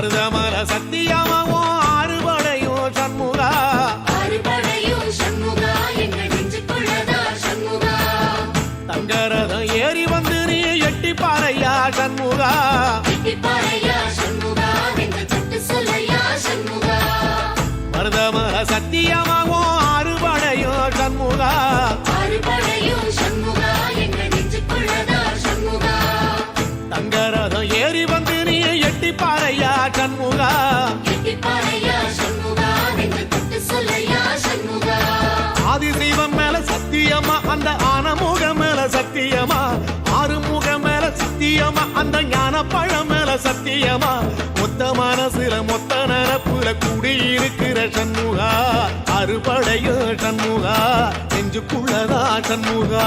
Arda அந்த ஆனமுக மேல சத்தியமா? ஆறுமுக மேல சத்தியமா? அந்த ஞான பழம் மேல சத்தியமா? மொத்த மனசுல மொத்த நினப்புல கூடியிருக்கிற சண்முகா அறுபடையோ சண்முகா நெஞ்சுக்குள்ளதா சண்முகா?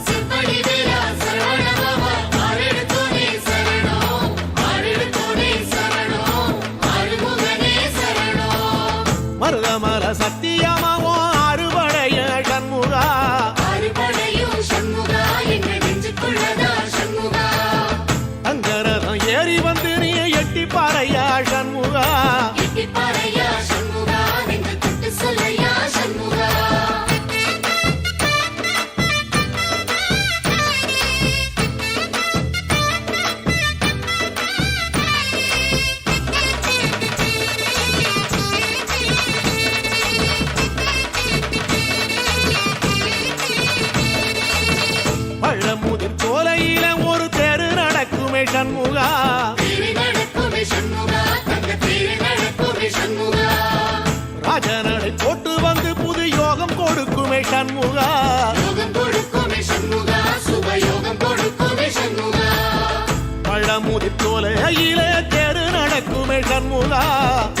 Kanmula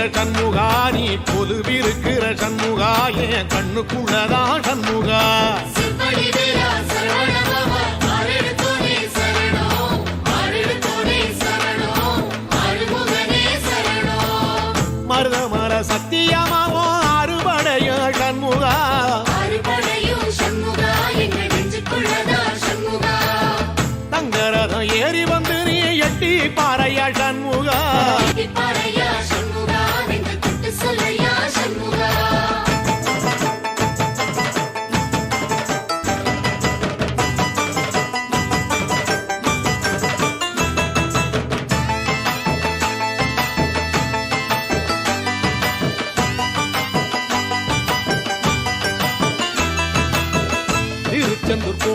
இருக்கிற சண்முகா நீ கொலுவிருக்கிற சண்முகா என் கண்ணுக்குள்ளதான் சண்முகா. மருதமர சத்தியமாவோ அறுபடைய சண்முகா. தங்கரதம் ஏறி வந்து நீ எட்டி பாறையா சண்முகா.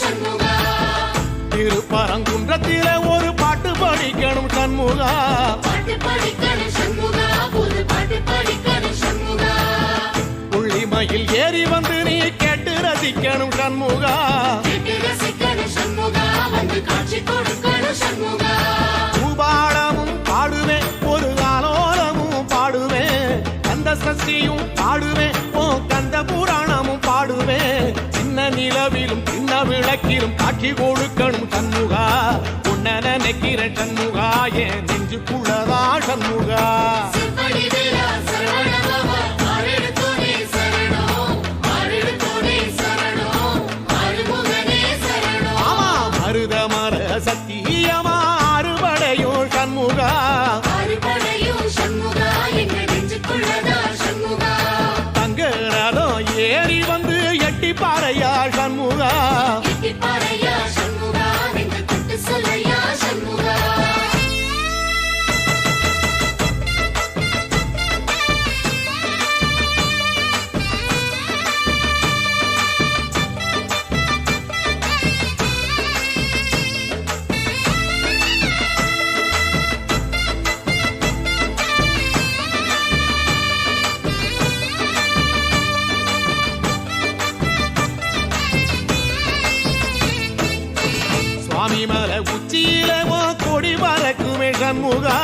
சண்முகா. திருப்பரங்குன்றத்தில ஒரு பாட்டு படிக்கணும் சண்முகா. புள்ளிமையில் ஏறி வந்து நீ கேட்டு ரசிக்கணும் சண்முகா. சண்முகா வந்து காட்சி கொடுக்கணும் சண்முகா. நேரம் காட்சி கொடுக்கணும் சண்முகா. உன்ன நினைக்கிற சண்முகா. என் நெஞ்சுக்குள்ளதா சண்முகா. முகா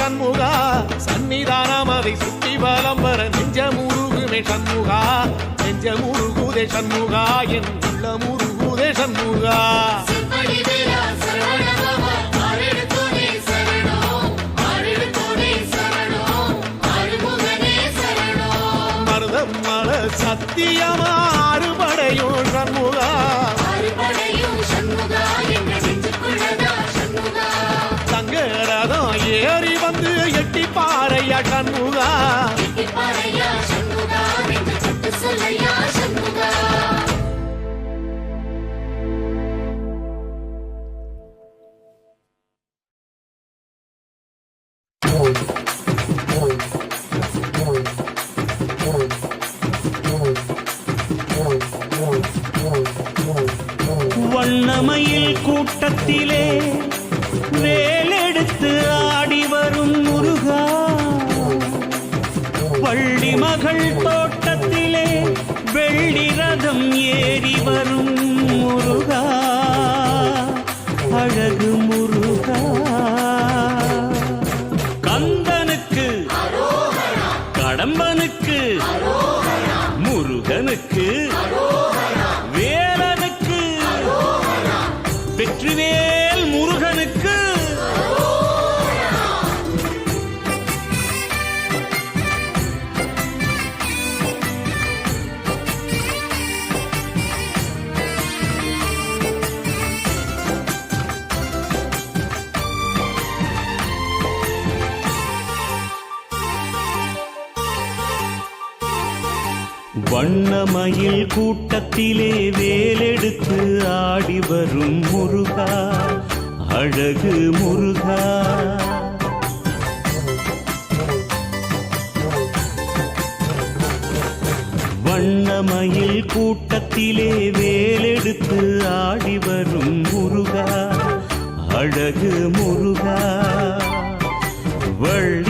சண்முகா சன்னிதானம் அதை சுற்றி வலம் வர நெஞ்ச முருகுமே சண்முகா நெஞ்ச முருகுதே சண்முகா. என் உள்ள முருகுதே சண்முகா செம்படி சண்முகா பாறையா வண்ணமயில் கூட்டத்திலே முருகனுக்கு வண்ணமயில் கூட்டத்திலே வேலெடுத்து ஆடி வரும் முருகா அழகு முருகா. வண்ணமயில் கூட்டத்திலே வேலெடுத்து ஆடி வரும் முருகா அழகு முருகா. வள்ளி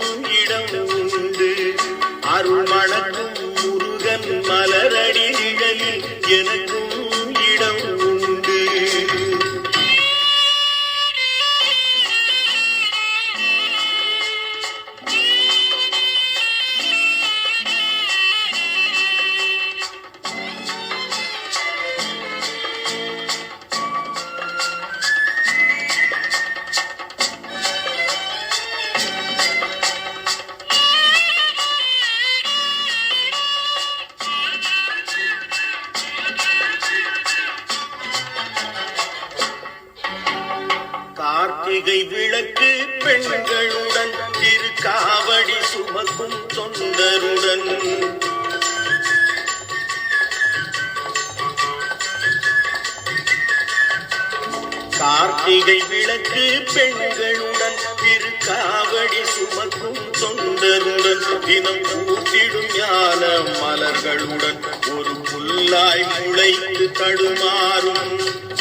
கார்த்திகை விளக்கு பெண்களுடன் திருக்காவடி சுமக்கும் தொண்டருடன் தினம் கூட்டிடும் ஞான மலர்களுடன் ஒரு புல்லாய் முளைத்து தடுமாறும்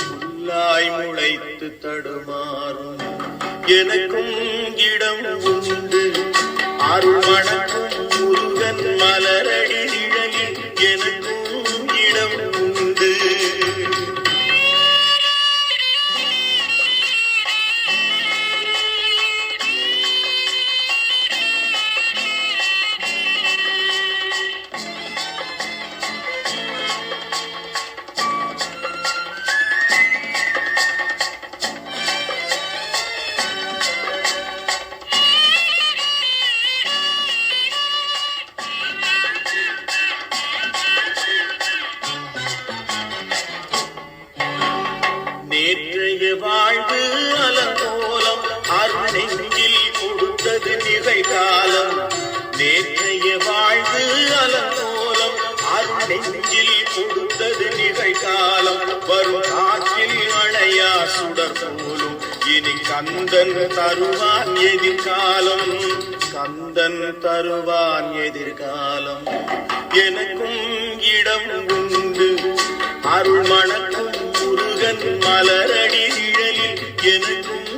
புல்லாய் முளைத்து தடுமாறும். எனக்கும் இடம் உண்டு. அருள் மணக்கும் முருகன் மலரடி நிழலில் எனக்கும் சுடர் இனி கந்தன் தருவான் எதிர்காலம். கந்தன் தருவான் எதிர்காலம். எனக்கும் இடம் உண்டு. அருள் மணக்கும் முருகன் மலரடி நிழலில் எனக்கும்